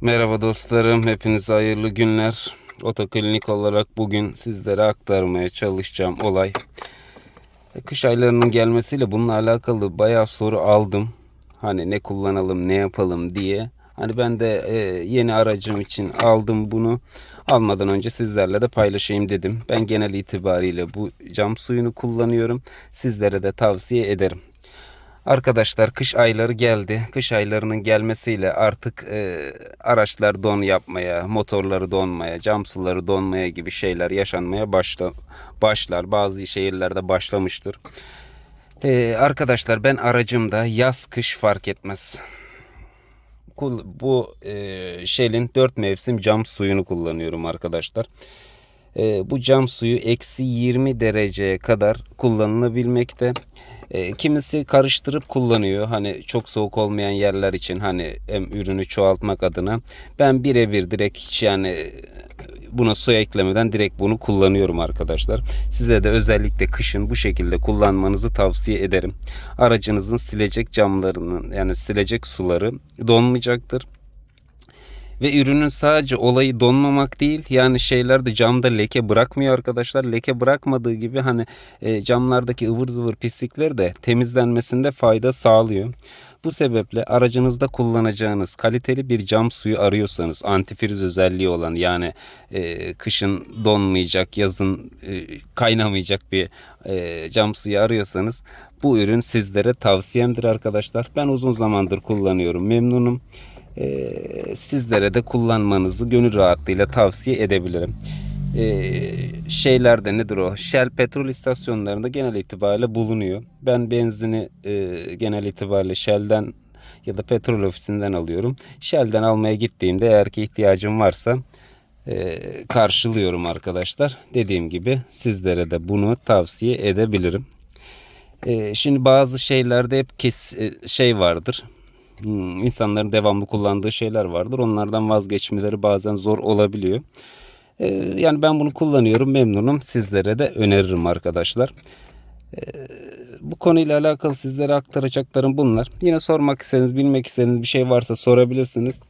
Merhaba dostlarım, hepinize hayırlı günler. Otoklinik olarak bugün sizlere aktarmaya çalışacağım olay. e, Kış aylarının gelmesiyle bununla alakalı bayağı soru aldım. Hani ne kullanalım, ne yapalım diye. Hani ben de e, yeni aracım için aldım bunu. Almadan önce sizlerle de paylaşayım dedim. Ben genel itibariyle bu cam suyunu kullanıyorum. Sizlere de tavsiye ederim. Arkadaşlar kış ayları geldi. Kış aylarının gelmesiyle artık e, araçlar don yapmaya, motorları donmaya, cam suları donmaya gibi şeyler yaşanmaya başla, başlar. Bazı şehirlerde başlamıştır. E, arkadaşlar ben aracımda yaz kış fark etmez. Bu e, Shell'in 4 mevsim cam suyunu kullanıyorum arkadaşlar. E, bu cam suyu eksi 20 dereceye kadar kullanılabilmekte. E, kimisi karıştırıp kullanıyor. Hani çok soğuk olmayan yerler için hani hem ürünü çoğaltmak adına. Ben birebir direkt hiç yani e, buna su eklemeden direkt bunu kullanıyorum arkadaşlar. Size de özellikle kışın bu şekilde kullanmanızı tavsiye ederim. Aracınızın silecek camlarının yani silecek suları donmayacaktır. Ve ürünün sadece olayı donmamak değil yani şeylerde camda leke bırakmıyor arkadaşlar. Leke bırakmadığı gibi hani e, camlardaki ıvır zıvır pislikler de temizlenmesinde fayda sağlıyor. Bu sebeple aracınızda kullanacağınız kaliteli bir cam suyu arıyorsanız antifriz özelliği olan yani e, kışın donmayacak yazın e, kaynamayacak bir e, cam suyu arıyorsanız bu ürün sizlere tavsiyemdir arkadaşlar. Ben uzun zamandır kullanıyorum memnunum. Ee, sizlere de kullanmanızı gönül rahatlığıyla tavsiye edebilirim. Ee, şeylerde nedir o? Shell petrol istasyonlarında genel itibariyle bulunuyor. Ben benzini e, genel itibariyle Shell'den ya da petrol ofisinden alıyorum. Shell'den almaya gittiğimde eğer ki ihtiyacım varsa e, karşılıyorum arkadaşlar. Dediğim gibi sizlere de bunu tavsiye edebilirim. E, şimdi bazı şeylerde hep kes e, şey vardır. Hmm, insanların devamlı kullandığı şeyler vardır. Onlardan vazgeçmeleri bazen zor olabiliyor. Ee, yani ben bunu kullanıyorum, memnunum. Sizlere de öneririm arkadaşlar. Ee, bu konuyla alakalı sizlere aktaracaklarım bunlar. Yine sormak istediğiniz, bilmek istediğiniz bir şey varsa sorabilirsiniz.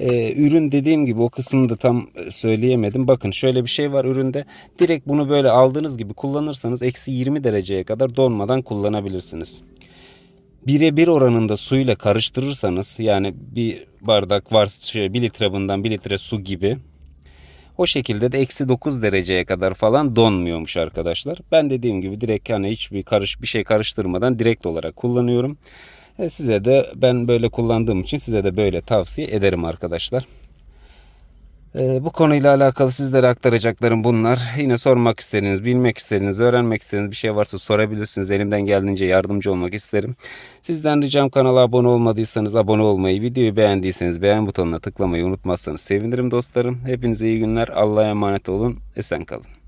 Ee, ürün dediğim gibi o kısmını da tam e, söyleyemedim. Bakın şöyle bir şey var üründe. Direkt bunu böyle aldığınız gibi kullanırsanız eksi 20 dereceye kadar donmadan kullanabilirsiniz birebir oranında suyla karıştırırsanız yani bir bardak var şey, bir litre bundan bir litre su gibi o şekilde de eksi 9 dereceye kadar falan donmuyormuş arkadaşlar. Ben dediğim gibi direkt hani hiçbir karış bir şey karıştırmadan direkt olarak kullanıyorum. E, size de ben böyle kullandığım için size de böyle tavsiye ederim arkadaşlar. Ee, bu konuyla alakalı sizlere aktaracaklarım bunlar. Yine sormak istediğiniz, bilmek istediğiniz, öğrenmek istediğiniz bir şey varsa sorabilirsiniz. Elimden geldiğince yardımcı olmak isterim. Sizden ricam kanala abone olmadıysanız abone olmayı, videoyu beğendiyseniz beğen butonuna tıklamayı unutmazsanız sevinirim dostlarım. Hepinize iyi günler. Allah'a emanet olun. Esen kalın.